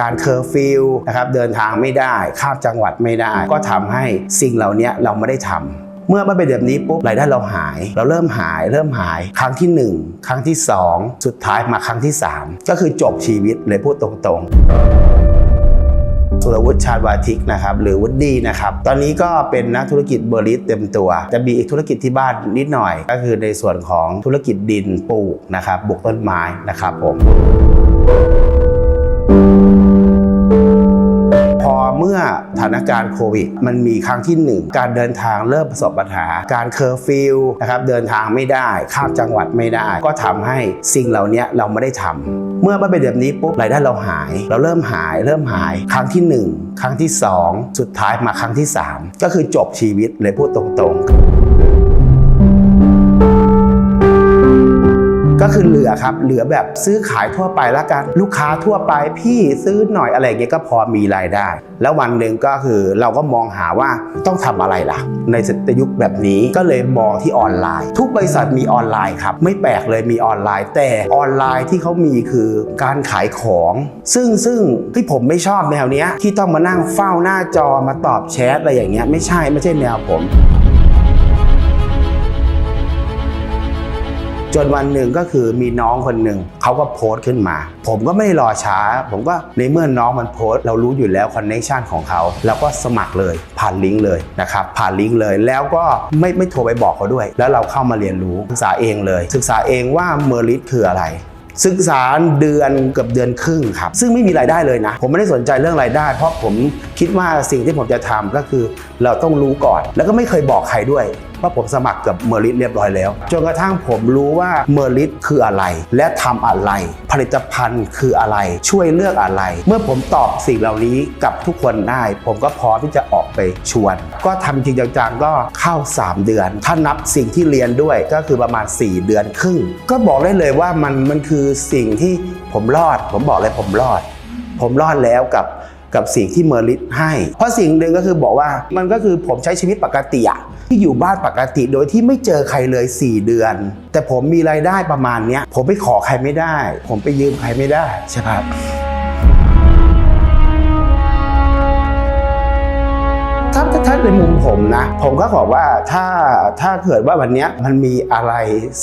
การเคอร์ฟิวนะครับเดินทางไม่ได้ข้ามจังหวัดไม่ได้ ก็ทำให้สิ่งเหล่านี้เราไม่ได้ทำเมื่อมันเป็นแบบนี้ปุ๊บรายได้เราหาย เราเริ่มหาย เริ่มหายครั้งที่ 1 ครั้งที่ 2 สุดท้ายมาครั้งที่ 3 ก็คือจบชีวิตเลยพูดตรงๆสุรวุฒิชาญวาทิกนะครับหรือวุฒินะครับ ตอนนี้ก็เป็นนักธุรกิจเบอร์ลิสเต็มตัว จะมีอีกธุรกิจที่บ้านนิดหน่อย ก็คือในส่วนของธุรกิจดินปลูกนะครับปลูกต้นไม้นะครับผม เมื่อสถานการณ์โควิด มันมีครั้งที่หนึ่งการเดินทางเริ่มประสบปัญหา การเคอร์ฟิวนะครับเดินทางไม่ได้ข้ามจังหวัดไม่ได้ ก็ทำให้สิ่งเหล่านี้เราไม่ได้ทำเมื่อมันเป็นแบบนี้ปุ๊บรายได้เราหาย เราเริ่มหาย เริ่มหาย ครั้งที่หนึ่งครั้งที่สองสุดท้ายมาครั้งที่สามก็คือจบชีวิตเลยพูดตรงๆ ก็คือเหลือครับเหลือแบบซื้อขายทั่วไปแล้วกัน ลูกค้าทั่วไปพี่ซื้อหน่อยอะไรเงี้ยก็พอมีรายได้ แล้ววันหนึ่งก็คือเราก็มองหาว่าต้องทำอะไรล่ะ ในสตยุคแบบนี้ก็เลยมองที่ออนไลน์ ทุกบริษัทมีออนไลน์ครับ ไม่แปลกเลยมีออนไลน์ แต่ออนไลน์ที่เขามีคือการขายของ ซึ่งซึ่งที่ผมไม่ชอบแนวเนี้ยที่ต้องมานั่งเฝ้าหน้าจอมาตอบแชทอะไรอย่างเงี้ยไม่ใช่ไม่ใช่แนวผม จนวันหนึ่งก็คือมีน้องคนหนึ่งเขาก็โพสต์ขึ้นมา ผมก็ไม่ได้รอช้า ผมก็ในเมื่อน้องมันโพสต์เรารู้อยู่แล้วคอนเนคชันของเขาเราก็สมัครเลยผ่านลิงก์เลยนะครับผ่านลิงก์เลยแล้วก็ไม่ไม่โทรไปบอกเขาด้วย แล้วเราเข้ามาเรียนรู้ศึกษาเองเลย ศึกษาเองว่าเมอริสคืออะไรศึกษาเดือนเกือบเดือนครึ่งครับ ซึ่งไม่มีรายได้เลยนะ ผมไม่ได้สนใจเรื่องรายได้ เพราะผมคิดว่าสิ่งที่ผมจะทำก็คือ เราต้องรู้ก่อน แล้วก็ไม่เคยบอกใครด้วย ว่าผมสมัครกับเมอริสเรียบร้อยแล้ว จนกระทั่งผมรู้ว่าเมอริสคืออะไร และทำอะไร ผลิตภัณฑ์คืออะไร ช่วยเลือกอะไร เมื่อผมตอบสิ่งเหล่านี้กับทุกคนได้ ผมก็พร้อมที่จะออกไปชวน ก็ทำจริงจังๆก็เข้า 3 เดือน ถ้านับสิ่งที่เรียนด้วยก็คือประมาณ 4 เดือนครึ่ง ก็บอกได้เลยว่ามันมันคือสิ่งที่ผมรอด ผมบอกเลยผมรอด ผมรอดแล้วกับกับสิ่งที่เมอริสให้ เพราะสิ่งหนึ่งก็คือบอกว่ามันก็คือผมใช้ชีวิตปกติอะ ที่อยู่บ้านปกติโดยที่ไม่เจอใครเลย 4 เดือน แต่ผมมีรายได้ประมาณเนี้ยผมไปขอใครไม่ได้ ผมไปยืมใครไม่ได้ใช่ไหมครับ ถ้าถ้าในมุมผมนะ ผมก็บอว่าถ้าถ้าเกิดว่าวันนี้มันมีอะไร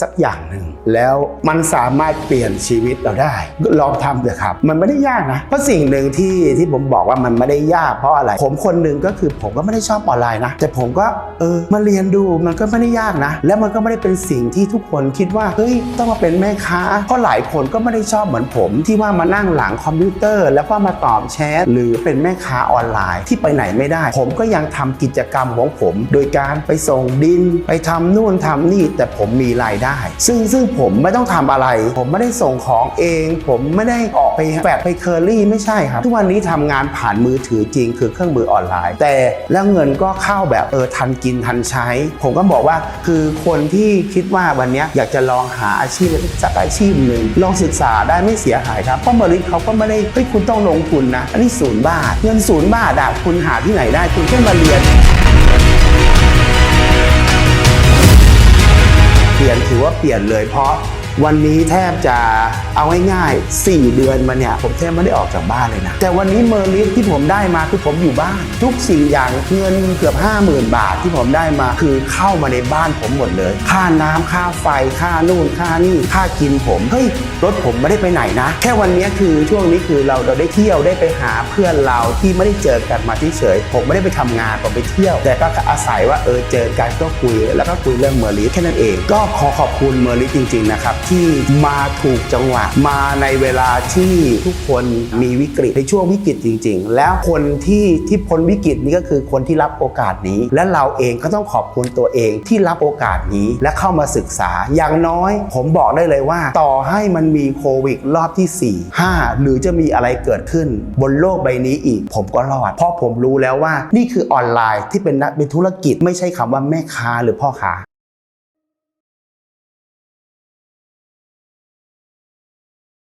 สักอย่างหนึ่งแล้วมันสามารถเปลี่ยนชีวิตเราได้ลองทำเถอะครับ มันไม่ได้ยากนะ เพราะสิ่งหนึ่งที่ที่ผมบอกว่ามันไม่ได้ยากเพราะอะไร ผมคนหนึ่งก็คือผมก็ไม่ได้ชอบออนไลน์นะ แต่ผมก็เออมาเรียนดูมันก็ไม่ได้ยากนะ แล้วมันก็ไม่ได้เป็นสิ่งที่ทุกคนคิดว่าเฮ้ยต้องมาเป็นแม่ค้าเพราะหลายคนก็ไม่ได้ชอบเหมือนผม ที่ว่ามานั่งหลังคอมพิวเตอร์ แล้วก็มาตอบแชทหรือเป็นแม่ค้าออนไลน์ที่ไปไหนไม่ได้ ผมก็ยังทำกิจกรรมของผม โดยการไปส่งดิน ไปทำนู่นทำนี่แต่ผมมีรายได้ ซึ่งซึ่งผมไม่ต้องทำอะไร ผมไม่ได้ส่งของเอง ผมไม่ได้ออกไปแฟดไปเคอรี่ไม่ใช่ครับ ทุกวันนี้ทำงานผ่านมือถือจริง คือเครื่องมือออนไลน์ แต่แล้วเงินก็เข้าแบบเออทันกินทันใช้ ผมก็บอกว่าคือคนที่คิดว่าวันนี้อยากจะลองหาอาชีพสักอาชีพหนึ่งลองศึกษาได้ไม่เสียหายครับเพราะบริษัทเขาก็ไม่ได้เฮ้ยคุณต้องลงทุนนะอันนี้ศูนย์บาท เงินศูนย์บาทอะคุณหาที่ไหนได้คุณแค่มาเรียนเปลี่ยนถือว่าเปลี่ยนเลยเพราะ วันนี้แทบจะเอาง่ายๆ4 เดือนมาเนี่ยผมแทบไม่ได้ออกจากบ้านเลยนะ แต่วันนี้เมอร์ลิสที่ผมได้มาคือผมอยู่บ้าน ทุกสิ่งอย่างเงินเกือบ 50,000 บาทที่ผมได้มาคือเข้ามาในบ้านผมหมดเลย ค่าน้ำค่าไฟค่านู่นค่านี่ค่ากินผมเฮ้ยรถผมไม่ได้ไปไหนนะ แค่วันนี้คือช่วงนี้คือเราเราได้เที่ยวได้ไปหาเพื่อนเราที่ไม่ได้เจอกันมาที่เฉยผมไม่ได้ไปทำงานผมไปเที่ยว แต่ก็อาศัยว่าเออเจอกันก็คุยแล้วก็คุยเรื่องเมอร์ลิสแค่นั้นเอง ก็ขอขอบคุณเมอร์ลิสจริงๆนะครับที่มาถูกจังหวะ มาในเวลาที่ทุกคนมีวิกฤตในช่วงวิกฤตจริง ๆ แล้วคนที่ที่พ้นวิกฤตนี้ก็คือคนที่รับโอกาสนี้ และเราเองก็ต้องขอบคุณตัวเองที่รับโอกาสนี้และเข้ามาศึกษา อย่างน้อย ผมบอกได้เลยว่า ต่อให้มันมีโควิดรอบที่ 4 5 หรือจะมีอะไรเกิดขึ้น บนโลกใบนี้อีก ผมก็รอด เพราะผมรู้แล้วว่านี่คือออนไลน์ที่เป็นนักเป็นธุรกิจไม่ใช่คำว่าแม่ค้าหรือพ่อค้า